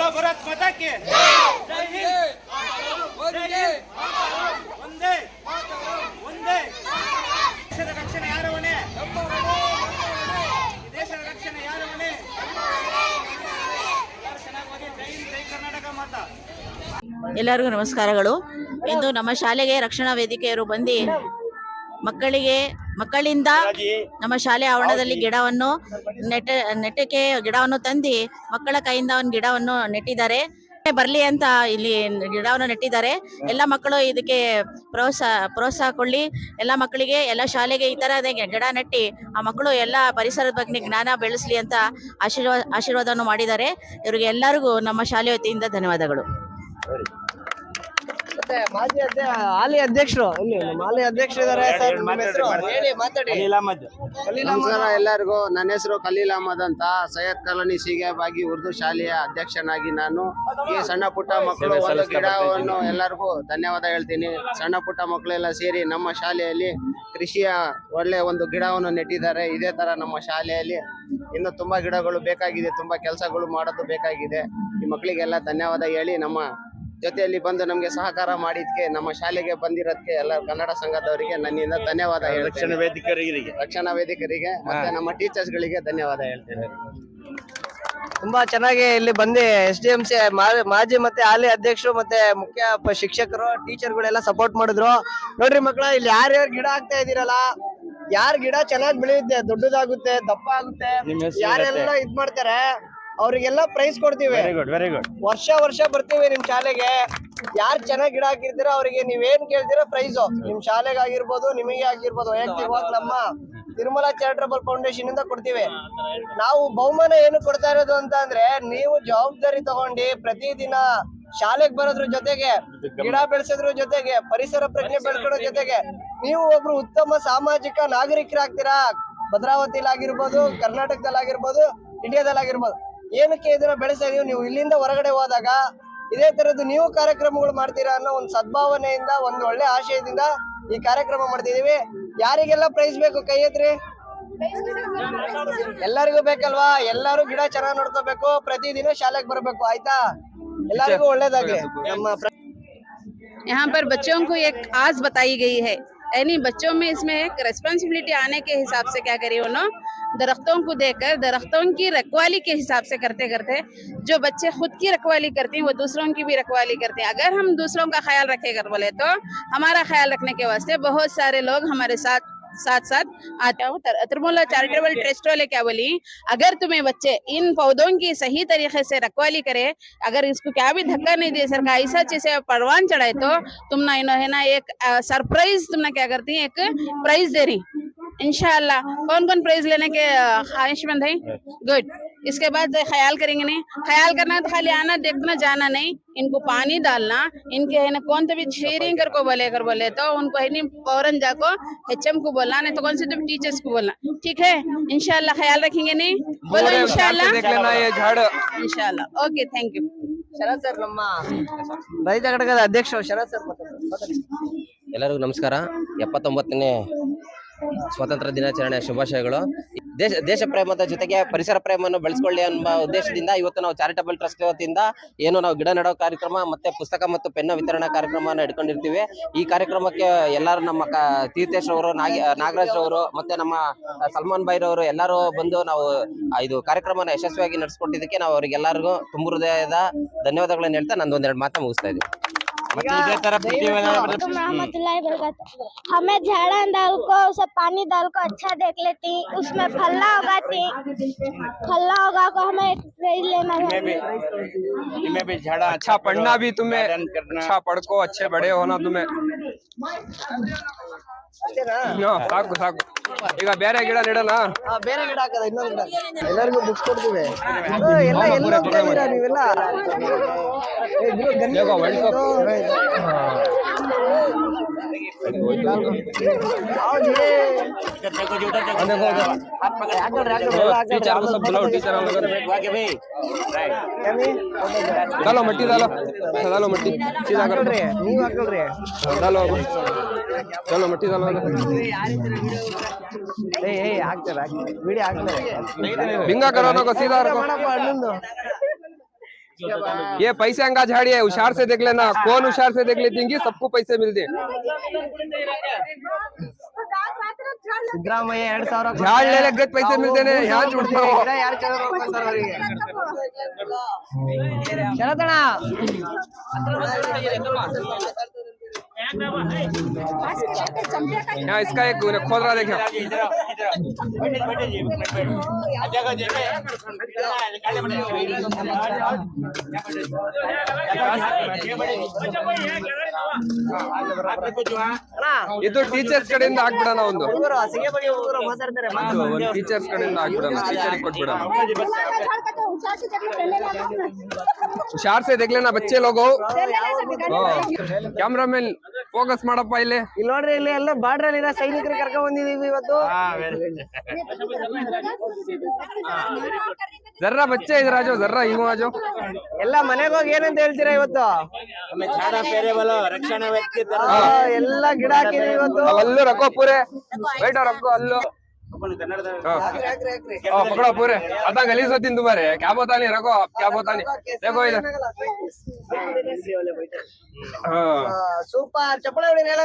बोलो भारत माता की जय हिंद जय हिंद ಒಂದೇ ಒಂದೇ ದೇಶದ ರಕ್ಷಣೆ ಯಾರ ಹೊಣೆ ಈ ದೇಶದ ರಕ್ಷಣೆ ಯಾರ ಹೊಣೆ ಎಲ್ಲರೂ ಚೆನ್ನಾಗಿ ಓದಿ ಜೈ ಹಿಂದ್ ಜೈ ಕರ್ನಾಟಕ ಮಾತಾ ಎಲ್ಲರಿಗೂ ನಮಸ್ಕಾರಗಳು ಇಂದು ನಮ್ಮ ಶಾಲೆಗೆ ರಕ್ಷಣಾ ವೇದಿಕೆಯವರು ಬಂದು ಮಕ್ಕಳಿಗೆ ಮಕ್ಕಳಿಂದ ನಮ್ಮ ಶಾಲೆ ಆವರಣದಲ್ಲಿ ಗಿಡವನ್ನು ನೆಟ್ಟ ನೆಟ್ಟಕ್ಕೆ ಗಿಡವನ್ನು ತಂದು ಮಕ್ಕಳ ಕೈಯಿಂದ ಒಂದು ಗಿಡವನ್ನು ನೆಟ್ಟಿದ್ದಾರೆ. ಬರ್ಲಿ ಅಂತ ಇಲ್ಲಿ ಗಿಡವನ್ನು ನೆಟ್ಟಿದ್ದಾರೆ. ಎಲ್ಲ ಮಕ್ಕಳು ಇದಕ್ಕೆ ಪ್ರೋತ್ಸಾಹ ಪ್ರೋತ್ಸಾಹ ಕೊಳ್ಳಿ ಎಲ್ಲ ಮಕ್ಕಳಿಗೆ ಎಲ್ಲ ಶಾಲೆಗೆ ಈ ತರ ಗಿಡ ನೆಟ್ಟಿ ಆ ಮಕ್ಕಳು ಎಲ್ಲ ಪರಿಸರದ ಬಗ್ಗೆ ಜ್ಞಾನ ಬೆಳೆಸಲಿ ಅಂತ ಆಶೀರ್ವಾದ ಆಶೀರ್ವಾದವನ್ನು ಮಾಡಿದ್ದಾರೆ. ಇವರಿಗೆ ಎಲ್ಲರಿಗೂ ನಮ್ಮ ಶಾಲೆ ವತಿಯಿಂದ ಧನ್ಯವಾದಗಳು. ಮತ್ತೆ ಮಾಜಿ ಹಾಲಿ ಅಧ್ಯಕ್ಷರು. ಇಲ್ಲಿ ನಮ್ಮ ಹಾಲಿ ಅಧ್ಯಕ್ಷರು ಇದಾರೆ ಸರ್ ನಿಮ್ಮ ಹೆಸರು? ಹೇಳಿ ಮಾತಾಡಿ. ಖಲೀಲ್ ಅಹಮದ್. ನಮಸ್ಕಾರ ಎಲ್ಲರಿಗೂ. ನನ್ನ ಹೆಸರು ಖಲೀಲ್ ಅಹಮದ್ ಅಂತ. ಸೈಯದ್ ಕಾಲೋನಿ ಬಾಗಿ ಉರ್ದು ಶಾಲೆಯ ಅಧ್ಯಕ್ಷನಾಗಿ ನಾನು. ಈ ಸಣ್ಣ ಪುಟ್ಟ ಮಕ್ಕಳು ಒಂದು ಗಿಡವನ್ನು ಎಲ್ಲರಿಗೂ ಧನ್ಯವಾದ ಹೇಳ್ತೀನಿ. ಸಣ್ಣ ಪುಟ್ಟ ಮಕ್ಕಳೆಲ್ಲ ಸೇರಿ ನಮ್ಮ ಶಾಲೆಯಲ್ಲಿ ಕೃಷಿಯ ಒಳ್ಳೆ ಒಂದು ಗಿಡವನ್ನು ನೆಟ್ಟಿದ್ದಾರೆ. ಇದೇ ತರ ನಮ್ಮ ಶಾಲೆಯಲ್ಲಿ ಇನ್ನು ತುಂಬಾ ಗಿಡಗಳು ಬೇಕಾಗಿದೆ. ತುಂಬಾ ಕೆಲಸಗಳು ಮಾಡೋದು ಬೇಕಾಗಿದೆ. ಈ ಮಕ್ಕಳಿಗೆಲ್ಲ ಧನ್ಯವಾದ ಹೇಳಿ ನಮ್ಮ ಜೊತೆಯಲ್ಲಿ ಬಂದು ನಮಗೆ ಸಹಕಾರ ಮಾಡಿದ್ಕೆ ನಮ್ಮ ಶಾಲೆಗೆ ಬಂದಿರೋದಕ್ಕೆ ಎಲ್ಲ ಕನ್ನಡ ಸಂಘದವರಿಗೆ ನನ್ನಿಂದ ಧನ್ಯವಾದ ರಕ್ಷಣಾ ವೇದಿಕರಿಗೆ. ರಕ್ಷಣಾ ವೇದಿಕರಿಗೆ ಮತ್ತೆ ನಮ್ಮ ಟೀಚರ್ಸ್ ಗಳಿಗೆ ಧನ್ಯವಾದ ಹೇಳ್ತೇನೆ. ತುಂಬಾ ಚೆನ್ನಾಗಿ ಇಲ್ಲಿ ಬಂದು ಎಸ್ ಡಿ ಎಂ ಸಿ ಮಾಜಿ ಮತ್ತೆ ಹಾಲಿ ಅಧ್ಯಕ್ಷರು ಮತ್ತೆ ಮುಖ್ಯ ಶಿಕ್ಷಕರು ಶಿಕ್ಷಕರು ಟೀಚರ್ಗಳೆಲ್ಲ ಸಪೋರ್ಟ್ ಮಾಡಿದ್ರು. ನೋಡ್ರಿ ಮಕ್ಕಳ ಇಲ್ಲಿ ಯಾರ್ಯಾರು ಗಿಡ ಆಗ್ತಾ ಇದೀರಲ್ಲ ಯಾರ್ ಗಿಡ ಚೆನ್ನಾಗಿ ಬೆಳೆಯುತ್ತೆ ದೊಡ್ಡದಾಗುತ್ತೆ ದಪ್ಪ ಆಗುತ್ತೆ ಯಾರೆಲ್ಲ ಇದ್ ಮಾಡ್ತಾರೆ ಅವ್ರಿಗೆಲ್ಲ ಪ್ರೈಸ್ ಕೊಡ್ತೀವಿ. ವೆರಿ ಗುಡ್ ವೆರಿ ಗುಡ್ ವರ್ಷ ವರ್ಷ ಬರ್ತೀವಿ ನಿಮ್ ಶಾಲೆಗೆ. ಯಾರ್ ಚೆನ್ನಾಗಿ ಗಿಡ ಹಾಕಿರ್ತೀರ ಅವರಿಗೆ ನೀವೇನ್ ಕೇಳ್ತೀರಾ ಪ್ರೈಸ್ ನಿಮ್ ಶಾಲೆಗೆ ಆಗಿರ್ಬೋದು ನಿಮಗೆ ಆಗಿರ್ಬೋದು. ವೈಯಕ್ತಿಕವಾಗಿ ನಮ್ಮ ತಿರುಮಲ ಚಾರಿಟಬಲ್ ಫೌಂಡೇಶನ್ ಇಂದ ಕೊಡ್ತೀವಿ. ನಾವು ಬಹುಮಾನ ಏನು ಕೊಡ್ತಾ ಇರೋದು ಅಂತ ಅಂದ್ರೆ ನೀವು ಜವಾಬ್ದಾರಿ ತಗೊಂಡಿ ಪ್ರತಿದಿನ ಶಾಲೆಗೆ ಬರೋದ್ರ ಜೊತೆಗೆ ಗಿಡ ಬೆಳೆಸೋದ್ರ ಜೊತೆಗೆ ಪರಿಸರ ಪ್ರಜ್ಞೆ ಬೆಳ್ಕೊಳ್ಳೋ ಜೊತೆಗೆ ನೀವು ಒಬ್ರು ಉತ್ತಮ ಸಾಮಾಜಿಕ ನಾಗರಿಕರಾಗ್ತೀರಾ? ಭದ್ರಾವತಿಲಾಗಿರ್ಬೋದು ಕರ್ನಾಟಕದಲ್ಲಾಗಿರ್ಬೋದು ಕರ್ನಾಟಕದಲ್ಲಿ ಆಗಿರ್ಬೋದು ಇಂಡಿಯಾದಲ್ಲಿ ಆಗಿರ್ಬೋದು ಏನಕ್ಕೆ ಇದನ್ನ ಬೆಳೆಸ್ತಾ ಇದೀವಿ ನೀವು ಇಲ್ಲಿಂದ ಹೊರಗಡೆ ಹೋದಾಗ ಇದೇ ತರದ್ದು ನೀವು ಕಾರ್ಯಕ್ರಮಗಳು ಮಾಡ್ತೀರಾ ಅನ್ನೋ ಒಂದು ಸದ್ಭಾವನೆಯಿಂದ ಒಂದು ಒಳ್ಳೆ ಆಶಯದಿಂದ ಈ ಕಾರ್ಯಕ್ರಮ ಮಾಡ್ತಿದೀವಿ ಯಾರಿಗೆಲ್ಲ ಪ್ರೈಸ್ ಬೇಕು ಕೈ ಎತ್ರಿ ಎಲ್ಲರಿಗೂ ಬೇಕಲ್ವಾ ಎಲ್ಲರೂ ಗಿಡ ಚೆನ್ನಾಗಿ ನೋಡ್ಕೋಬೇಕು ಪ್ರತಿದಿನ ಶಾಲೆಗೆ ಬರಬೇಕು ಆಯ್ತಾ ಎಲ್ಲರಿಗೂ ಒಳ್ಳೇದಾಗ್ಲಿ ನಮ್ಮ ಪ್ರ- यहाँ पर बच्चों को एक आस बताई गई है यानी बच्चों में इसमें एक रेस्पॉन्सिबिलिटी आने के हिसाब से क्या करिए उन्होंने दरख्तों को देकर दरख्तों की रखवाली के हिसाब से करते करते, जो बच्चे खुद की रखवाली करते हैं, वो दूसरों की भी रखवाली करते हैं। अगर हम दूसरों का ख्याल रखेगा बोले तो हमारा ख्याल रखने के वास्ते बहुत सारे लोग हमारे साथ साथ साथ आता हूँ त्रिमुला चैरिटेबल ट्रस्ट वाले क्या बोली? अगर तुम्हें बच्चे इन पौधों की सही तरीके से रखवाली करे अगर इसको क्या भी धक्का नहीं दे सर ऐसा चीज़ परवान चढ़ाए तो तुम ना इन्हों है ना एक सरप्राइज़ तुम ना क्या करती है एक प्राइज दे रही। इंशाल्लाह कौन कौन प्राइज लेने के अ, ख्वाहिशमंद है गुड इसके बाद ख्याल करेंगे नहीं ख्याल करना है तो खाली आना देखना जाना नहीं इनको पानी डालना इनके है ना कौन तो भी शेयरिंग कर को बोले कर बोले तो उनको है नहीं फौरन जाको एचएम को बोलना नहीं तो कौन से तो टीचर्स को बोलना ठीक है इंशाल्लाह ख्याल रखेंगे नहीं बोलो इंशाल्लाह इंशाल्लाह okay thank you Sharath sir ನಮ್ಮ ರೈತ ಘಟಕದ ಅಧ್ಯಕ್ಷರು ಶರತ್ ಸರ್ ಮಾತಾಡಿ. ಎಲ್ಲರಿಗೂ ನಮಸ್ಕಾರ ಎಪ್ಪತ್ತೊಂಬತ್ತನೇ ಸ್ವಾತಂತ್ರ್ಯ ದಿನಾಚರಣೆ ಶುಭಾಶಯಗಳು. ದೇಶ ದೇಶ ಪ್ರೇಮದ ಜೊತೆಗೆ ಪರಿಸರ ಪ್ರೇಮವನ್ನು ಬೆಳೆಸ್ಕೊಳ್ಳಿ ಎಂಬ ಉದ್ದೇಶದಿಂದ ಇವತ್ತು ನಾವು ಚಾರಿಟಬಲ್ ಟ್ರಸ್ಟ್ ವತಿಯಿಂದ ಏನು ನಾವು ಗಿಡ ನೆಡೋ ಕಾರ್ಯಕ್ರಮ ಮತ್ತೆ ಪುಸ್ತಕ ಮತ್ತು ಪೆನ್ನ ವಿತರಣಾ ಕಾರ್ಯಕ್ರಮವನ್ನು ಇಟ್ಕೊಂಡಿರ್ತೀವಿ. ಈ ಕಾರ್ಯಕ್ರಮಕ್ಕೆ ಎಲ್ಲರೂ ನಮ್ಮ ತೀರ್ಥೇಶ್ ಅವರು, ನಾಗಿ, ನಾಗರಾಜ್ ಅವರು ಮತ್ತೆ ನಮ್ಮ ಸಲ್ಮಾನ್ ಬೈರವರು ಎಲ್ಲರೂ ಬಂದು ನಾವು ಇದು ಕಾರ್ಯಕ್ರಮನ ಯಶಸ್ವಿಯಾಗಿ ನಡೆಸ್ಕೊಟ್ಟಿದ್ದಕ್ಕೆ ನಾವು ಅವರಿಗೆಲ್ಲರಿಗೂ ತುಂಬ ಹೃದಯದ ಧನ್ಯವಾದಗಳನ್ನು ಹೇಳ್ತಾ ನಂದು ಒಂದೆರಡು ಮಾತಾ ಮುಗಿಸ್ತಾ मतलब हमें झाड़न डाल को उसे पानी डाल को अच्छा देख लेती उसमें फल्ला उगाती फल्ला उगा को हमें भेज लेना है। मैं भी झाड़ा अच्छा, अच्छा पढ़ना भी तुम्हें अच्छा पढ़ को अच्छे बड़े होना तुम्हें। ಹಾ, ಸಾಕು ಸಾಕು. ಈಗ ಬೇರೆ ಗಿಡ ನೀಡಲ್ಲ? ಬೇರೆ ಗಿಡ ಹಾಕದ ಇನ್ನೊಂದು ಎಲ್ಲರಿಗೂ ಬುಕ್ಸ್ ಕೊಡ್ತೀವಿ. ಎಲ್ಲ ನೀವೆಲ್ಲ? ಏ, ಮಟ್ಟಿ ಮಟ್ಟಿ. ಹಾಕಲ್ರಿ. ನೀವ್ ಹಾಕಲ್ರಿ. अब चलो मिट्टी डालो ಏ ಏ ಹಾಕ್ತಾರೆ ಹಾಕ್ತಾರೆ ವಿಡಿಯೋ ಹಾಕ್ತಾರೆ बिंगा करो ना को सीधा रखो ಮಾಡಪ್ಪ ಅಣ್ಣಂದು ये पैसे अंगा झाड़ी है होशियार से देख लेना कौन होशियार से देख लेती सबको पैसे मिलते हैं ಸಿದ್ದರಾಮಯ್ಯ ಎರಡ್ ಸಾವಿರ झाड़ ले ले गज पैसे मिलते हैं यहाँ जुड़ता हो ಗಿಡ ಯಾರು ಚೆನ್ನಾಗಿ ನೋಡ್ಕೊಂತಾರೆ ಅವರಿಗೆ ಶರದಣ್ಣ यहाँ इसका एक खोद रहा देखो ಅಣ್ಣ ಇದು ಟೀಚರ್ಸ್ ಕಡೆಯಿಂದ ಹಾಕ್ಬಿಡೋಣ ಒಂದು ಹುಡುಗರು ಸಿಗೆ ಬಗ್ಗೆ ಹುಡುಗರು ಮಾತಾಡ್ತಾರೆ ಇದು ಒಂದು ಟೀಚರ್ಸ್ ಕಡೆಯಿಂದ ಹಾಕ್ಬಿಡೋಣ ಟೀಚರಿಗೆ ಕೊಟ್ಬಿಡೋಣ ಹುಷಾರ್ से देख लेना बच्चे लोग हो ಕ್ಯಾಮ್ರಾಮನ್ ಫೋಕಸ್ ಮಾಡಪ್ಪ ಇಲ್ಲಿ. ಇಲ್ಲಿ ನೋಡ್ರಿ ಇಲ್ಲಿ ಎಲ್ಲ ಬಾರ್ಡರ್ ಅಲ್ಲಿ ಸೈನಿಕರಿಗೆ ಸೈನಿಕರು ಕರ್ಕೊಂಡ್ ಬಂದಿದೀವಿ ಇವತ್ತು. ಜರ್ರಾ ಬಚ್ಚೆ ಇದ್ ರಾಜು ಜರ್ರಾ ಹಿಂಗು ರಾಜು. ಎಲ್ಲ ಮನೆಗೆ ಹೋಗಿ ಏನಂತ ಹೇಳ್ತೀರಾ ಇವತ್ತು? ರಕ್ಷಣಾ ವ್ಯಕ್ತಿ ಆ, ಎಲ್ಲ ಗಿಡ ಹಾಕಿದೀವಿ ಇವತ್ತು. ಅಲ್ಲೂ ರಕ್ಕೋ ಪೂರೆ ಬೈಟ ರಕ್ಕೋ ಅಲ್ಲೂ. पकड़ो पूरे आता गली से तीन तुम्हारे क्या पता नहीं रखो आप क्या पता नहीं देखो इधर हाँ ಸೂಪರ್ ಚಪ್ಪಳ ಹೊಡಿ ಹೇಳ